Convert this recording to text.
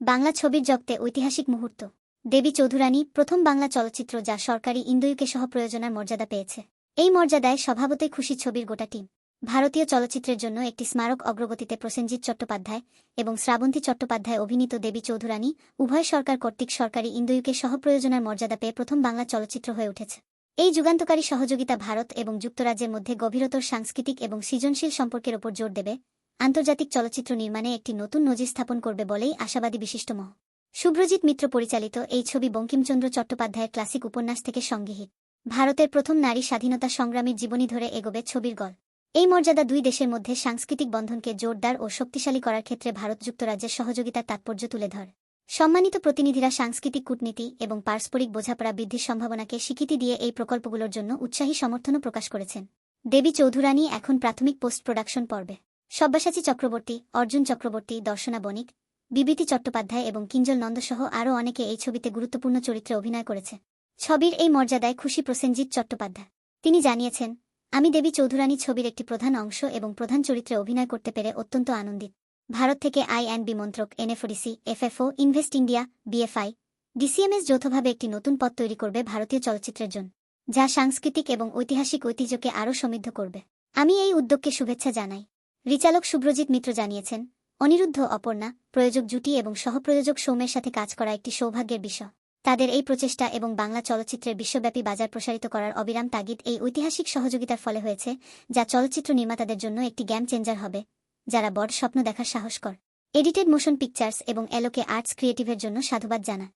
বাংলা ছবির জগতে ঐতিহাসিক মুহূর্ত। দেবী চৌধুরানী প্রথম বাংলা চলচ্চিত্র যা সরকারি ইন্দুয়ুকে সহ প্রয়োজনার মর্যাদা পেয়েছে। এই মর্যাদায় স্বভাবতই খুশি ছবির গোটা টিম। ভারতীয় চলচ্চিত্রের জন্য একটি স্মারক অগ্রগতিতে প্রসেনজিৎ চট্টোপাধ্যায় এবং শ্রাবন্তী চট্টোপাধ্যায় অভিনীত দেবী চৌধুরানী উভয় সরকার কর্তৃক সরকারি ইন্দুয়ুকে সহ প্রয়োজনার মর্যাদা পেয়ে প্রথম বাংলা চলচ্চিত্র হয়ে উঠেছে। এই যুগান্তকারী সহযোগিতা ভারত এবং যুক্তরাজ্যের মধ্যে গভীরতর সাংস্কৃতিক এবং সৃজনশীল সম্পর্কের ওপর জোর দেবে আন্তর্জাতিক চলচ্চিত্র নির্মাণে একটি নতুন নজির স্থাপন করবে বলেই আশাবাদী বিশিষ্ট মহ। শুভ্রজিৎ মিত্র পরিচালিত এই ছবি বঙ্কিমচন্দ্র চট্টোপাধ্যায়ের ক্লাসিক উপন্যাস থেকে সংগৃহীত। ভারতের প্রথম নারী স্বাধীনতা সংগ্রামীর জীবনী ধরে এগোবে ছবির গল এই মর্যাদা দুই দেশের মধ্যে সাংস্কৃতিক বন্ধনকে জোরদার ও শক্তিশালী করার ক্ষেত্রে ভারত যুক্তরাজ্যের সহযোগিতার তাৎপর্য তুলে ধর। সম্মানিত প্রতিনিধিরা সাংস্কৃতিক কূটনীতি এবং পারস্পরিক বোঝাপড়া বৃদ্ধির সম্ভাবনাকে স্বীকৃতি দিয়ে এই প্রকল্পগুলোর জন্য উৎসাহী সমর্থনও প্রকাশ করেছেন। দেবী চৌধুরানী এখন প্রাথমিক পোস্ট প্রোডাকশন পর্বে। সব্যসাচী চক্রবর্তী, অর্জুন চক্রবর্তী, দর্শনা বণিক বিবৃতি চট্টোপাধ্যায় এবং কিঞ্জল নন্দসহ আরও অনেকে এই ছবিতে গুরুত্বপূর্ণ চরিত্রে অভিনয় করেছে। ছবির এই মর্যাদায় খুশি প্রসেনজিৎ চট্টোপাধ্যায়। তিনি জানিয়েছেন, আমি দেবী চৌধুরানী ছবির একটি প্রধান অংশ এবং প্রধান চরিত্রে অভিনয় করতে পেরে অত্যন্ত আনন্দিত। ভারত থেকে আই অ্যান্ড বি মন্ত্রক NFDC FFO invest India BFI DCMS যৌথভাবে একটি নতুন পথ তৈরি করবে ভারতীয় চলচ্চিত্রের জন্য, যা সাংস্কৃতিক এবং ঐতিহাসিক ঐতিহ্যকে আরও সমৃদ্ধ করবে। আমি এই উদ্যোগকে শুভেচ্ছা জানাই। রিচালক শুভ্রজিৎ মিত্র জানিয়েছেন, অনিরুদ্ধ, অপর্ণা, প্রয়োজক জুটি এবং সহপ্রযোজক সৌমের সাথে কাজ করা একটি সৌভাগ্যের বিষয়। তাদের এই প্রচেষ্টা এবং বাংলা চলচ্চিত্রের বিশ্বব্যাপী বাজার প্রসারিত করার অবিরাম তাগিদ এই ঐতিহাসিক সহযোগিতার ফলে হয়েছে, যা চলচ্চিত্র নির্মাতাদের জন্য একটি গেম চেঞ্জার হবে, যারা বড় স্বপ্ন দেখার সাহস কর। এডিটেড মোশন পিকচার্স এবং এলোকে আর্টস ক্রিয়েটিভের জন্য সাধুবাদ জানা।